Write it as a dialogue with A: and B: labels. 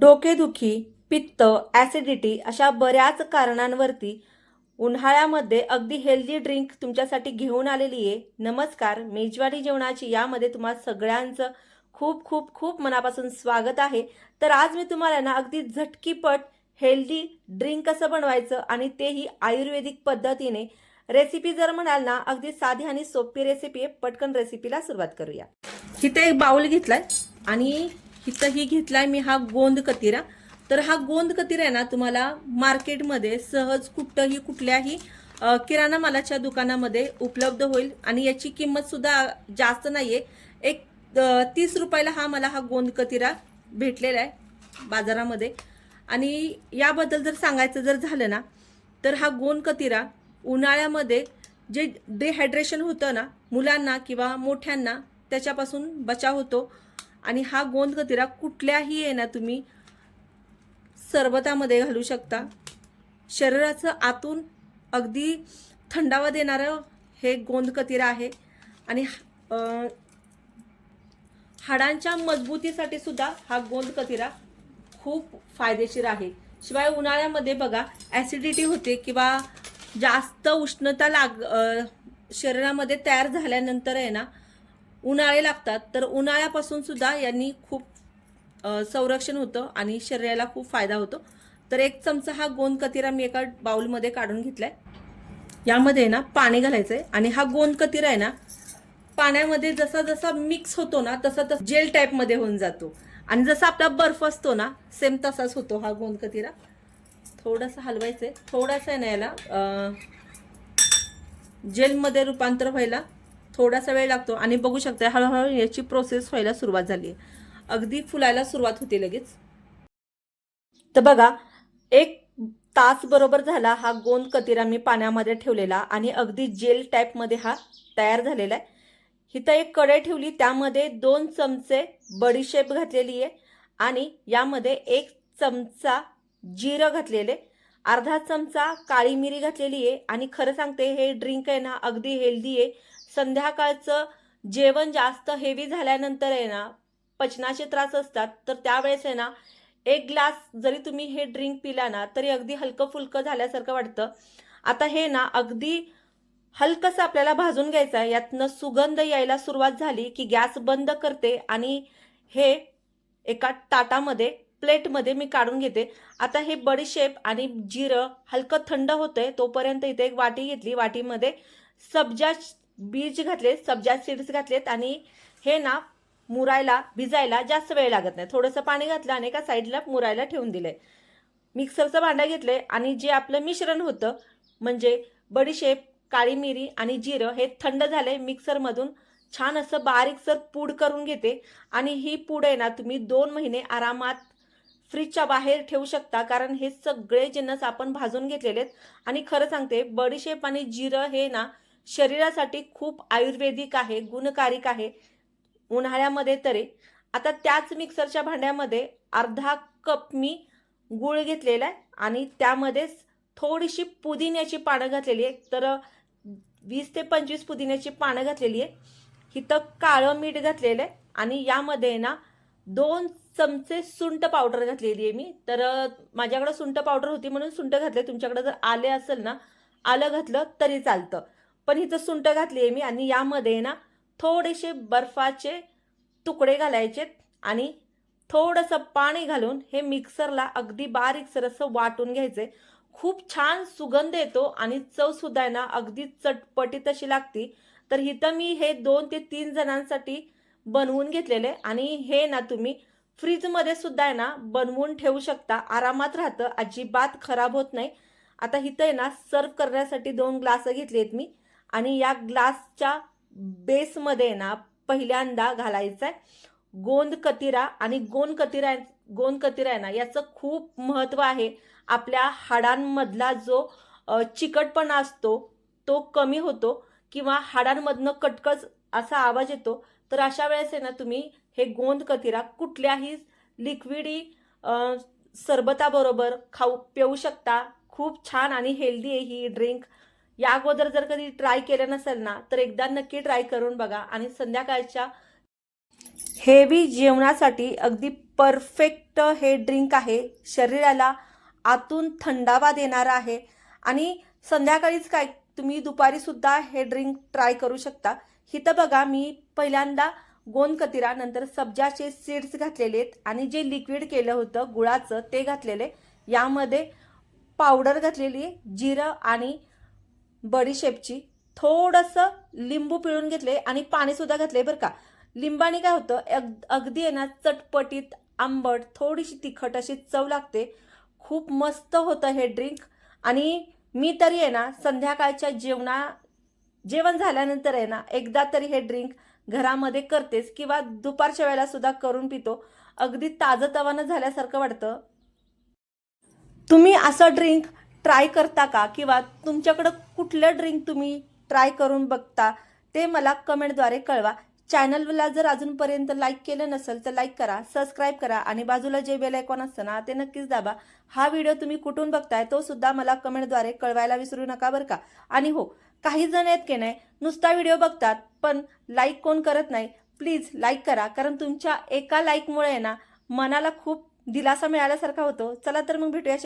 A: डोकेदुखी पित्त ॲसिडिटी अशा बऱ्याच कारणांवरती उन्हाळ्यामध्ये अगदी हेल्दी ड्रिंक तुमच्यासाठी घेऊन आलेली आहे. नमस्कार मेजवानी जेवणाची यामध्ये तुम्हा सगळ्यांचं खूप खूप खूप मनापासून स्वागत आहे. तर आज मी तुम्हाला ना अगदी झटकीपट हेल्दी ड्रिंक कसं बनवायचं आणि तेही आयुर्वेदिक पद्धतीने. रेसिपी जर म्हणाल ना अगदी साधी आणि सोपी रेसिपी आहे. पटकन रेसिपीला सुरुवात करूया. इथे एक बाउल घेतलाय आणि इथं ही घेतलाय मी हा गोंद कतिरा. तर हा गोंद कतिरा आहे ना तुम्हाला मार्केटमध्ये सहज कुठंही कुठल्याही किराणा मालाच्या दुकानामध्ये उपलब्ध होईल. आणि याची किंमतसुद्धा जास्त नाही आहे एक तीस रुपयाला हा मला हा गोंद कतिरा भेटलेला आहे बाजारामध्ये. आणि याबद्दल जर सांगायचं जर झालं ना तर हा गोंद कतिरा उन्हाळ्यामध्ये जे डिहायड्रेशन होतं ना मुलांना किंवा मोठ्यांना त्याच्यापासून बचाव होतो. आणि हा गोंद कतिरा कुठल्याही आहे ना तुम्ही सरबतामध्ये घालू शकता. शरीराचं आतून अगदी थंडावा देणारं हे गोंद कतिरा आहे. आणि हाडांच्या मजबूतीसाठी सुद्धा हा गोंद कतिरा खूप फायदेशीर आहे. शिवाय उन्हाळ्यामध्ये बघा ॲसिडिटी होते किंवा जास्त उष्णता लाग शरीरामध्ये तयार झाल्यानंतर आहे ना उन्हाळे लागतात. तर उन्हाळ्यापासून सुद्धा यांनी खूप संरक्षण होतं आणि शरीराला खूप फायदा होतो. तर एक चमचा हा गोंद कतिरा मी एका बाउलमध्ये काढून घेतलाय. यामध्ये आहे ना पाणी घालायचं आहे आणि हा गोंद कतिरा आहे ना पाण्यामध्ये जसा जसा मिक्स होतो ना तसा तसा जेल टाईपमध्ये होऊन जातो. आणि जसा आपला बर्फ असतो ना सेम तसाच होतो हा गोंद कतिरा. थोडंसं हलवायचं आहे थोडासा आहे ना याला जेलमध्ये रूपांतर व्हायला थोडासा वेळ लागतो आणि बघू शकता हळूहळू याची प्रोसेस व्हायला सुरुवात झाली अगदी फुलायला सुरुवात होते लगेच. तर बघा एक तास बरोबर झाला हा गोंद कतिरा मी पाण्यामध्ये ठेवलेला आणि अगदी जेल टाईपमध्ये हा तयार झालेला आहे इथं एक कढई ठेवली त्यामध्ये दोन चमचे बडीशेप घातलेली आहे आणि यामध्ये एक चमचा जिरं घातलेले. अर्धा चमचा काळी मिरी घातलेली आहे आणि खरं सांगते हे ड्रिंक आहे ना अगदी हेल्दी आहे. संध्याकाळचं जेवण जास्त हेवी झाल्यानंतर आहे ना पचनाचे त्रास असतात. तर त्यावेळेस आहे ना एक ग्लास जरी तुम्ही हे ड्रिंक पिला ना तरी अगदी हलकं फुलकं झाल्यासारखं वाटतं. आता हे ना अगदी हलकंसं आपल्याला भाजून घ्यायचं आहे. यातनं सुगंध यायला सुरुवात झाली की गॅस बंद करते आणि हे एका ताटामध्ये प्लेटमध्ये मी काढून घेते. आता हे बडीशेप आणि जिरं हलकं थंड होतंय तोपर्यंत इथे एक वाटी घेतली. वाटीमध्ये सब्जा बीज घातले सब्जा सीड्स घातलेत आणि हे ना मुरायला भिजायला जास्त वेळ लागत नाही. थोडंसं पाणी घातलं आणि एका साईडला मुरायला ठेवून दिलंय. मिक्सरचं भांडं घेतलंय आणि जे आपलं मिश्रण होतं म्हणजे बडीशेप काळी मिरी आणि जिरं हे थंड झाले मिक्सरमधून छान असं बारीकसर पूड करून घेते आणि ही पूड आहे ना तुम्ही दोन महिने आरामात फ्रीजच्या बाहेर ठेवू शकता कारण हे सगळे जिन्नस आपण भाजून घेतलेले आहेत आणि खरं सांगते बडीशेप आणि जिरं हे ना शरीरासाठी खूप आयुर्वेदिक आहे गुणकारिक आहे. उन्हाळ्यामध्ये तरी. आता त्याच मिक्सरच्या भांड्यामध्ये अर्धा कप मी गूळ घेतलेला आहे आणि त्यामध्येच थोडीशी पुदिन्याची पानं घातलेली आहे. तर वीस ते पंचवीस पुदिन्याची पानं घातलेली आहे. इथं काळं मीठ घातलेलं आहे आणि यामध्ये ना दोन चमचे सुंट पावडर घातलेली आहे मी. तर माझ्याकडं सुंट पावडर होती म्हणून सुंट घातले तुमच्याकडे जर आले असेल ना आलं घातलं तरी चालतं. पण इथं सुंट घातली आहे मी आणि यामध्ये ना थोडेसे बर्फाचे तुकडे घालायचे आणि थोडंसं पाणी घालून हे मिक्सरला अगदी बारीकसर असं वाटून घ्यायचे खूप छान सुगंध येतो आणि चव सुद्धा आहे ना अगदी चटपटीत अशी लागती. तर इथं मी हे दोन ते तीन जणांसाठी बनवून घेतलेले आणि हे ना तुम्ही फ्रीजमध्ये सुद्धा आहे ना बनवून ठेवू शकता. आरामात राहतं अजिबात खराब होत नाही. आता इथं आहे ना सर्व करण्यासाठी दोन ग्लास घेतले आहेत मी. आणि या ग्लासच्या बेसमध्ये ना पहिल्यांदा घालायचा आहे गोंद कतिरा आणि गोंद कतिरा गोंद कतिरा आहे ना याचं खूप महत्त्व आहे. आपल्या हाडांमधला जो चिकटपणा असतो तो कमी होतो किंवा हाडांमधनं कटकच असा आवाज येतो तर अशा वेळेस आहे ना तुम्ही हे गोंद कतिरा कुठल्याही लिक्विडी सरबताबरोबर खाऊ पिऊ शकता. खूप छान आणि हेल्दी आहे ही ड्रिंक. या अगोदर जर कधी ट्राय केलं नसेल ना तर एकदा नक्की ट्राय करून बघा आणि संध्याकाळच्या हेवी जेवणासाठी अगदी परफेक्ट हे ड्रिंक आहे. शरीराला आतून थंडावा देणारा आहे. आणि संध्याकाळीच काय तुम्ही दुपारीसुद्धा हे ड्रिंक ट्राय करू शकता. इथं बघा मी पहिल्यांदा गोंद कतिरा नंतर सब्जाचे सीड्स घातलेले आहेत आणि जे लिक्विड केलं होतं गुळाचं ते घातलेले यामध्ये पावडर घातलेली जिरं आणि बडीशेपची थोडंसं लिंबू पिळून घेतले आणि पाणीसुद्धा घातले बरं का. लिंबाने काय होतं अग अगदी आहे ना चटपटीत आंबट थोडीशी तिखट अशी चव लागते. खूप मस्त होतं हे ड्रिंक आणि मी तरी आहे ना संध्याकाळच्या जेवणा जेवण झाल्यानंतर आहे ना एकदा तरी हे ड्रिंक घरामध्ये करतेच किंवा दुपारच्या वेळेला सुद्धा करून पितो. अगदी ताजं तवानं झाल्यासारखं वाटतं. तुम्ही असं ड्रिंक ट्राय करता का? किंवा तुमच्याकडं कुठलं ड्रिंक तुम्ही ट्राय करून बघता ते मला कमेंटद्वारे कळवा. चॅनलला जर अजूनपर्यंत लाईक केलं नसेल तर लाईक करा सबस्क्राईब करा आणि बाजूला जे बेल आयकॉन असतं ना ते नक्कीच दाबा. हा व्हिडिओ तुम्ही कुठून बघताय तो सुद्धा मला कमेंटद्वारे कळवायला विसरू नका बरं का? आणि हो काही जण आहेत की नाही नुसता व्हिडिओ बघतात पण लाईक कोण करत नाही प्लीज लाईक करा. कारण तुमच्या एका लाईकमुळे ना मनाला खूप दिलासा मिळाल्यासारखा होतो. चला तर मग भेटूया.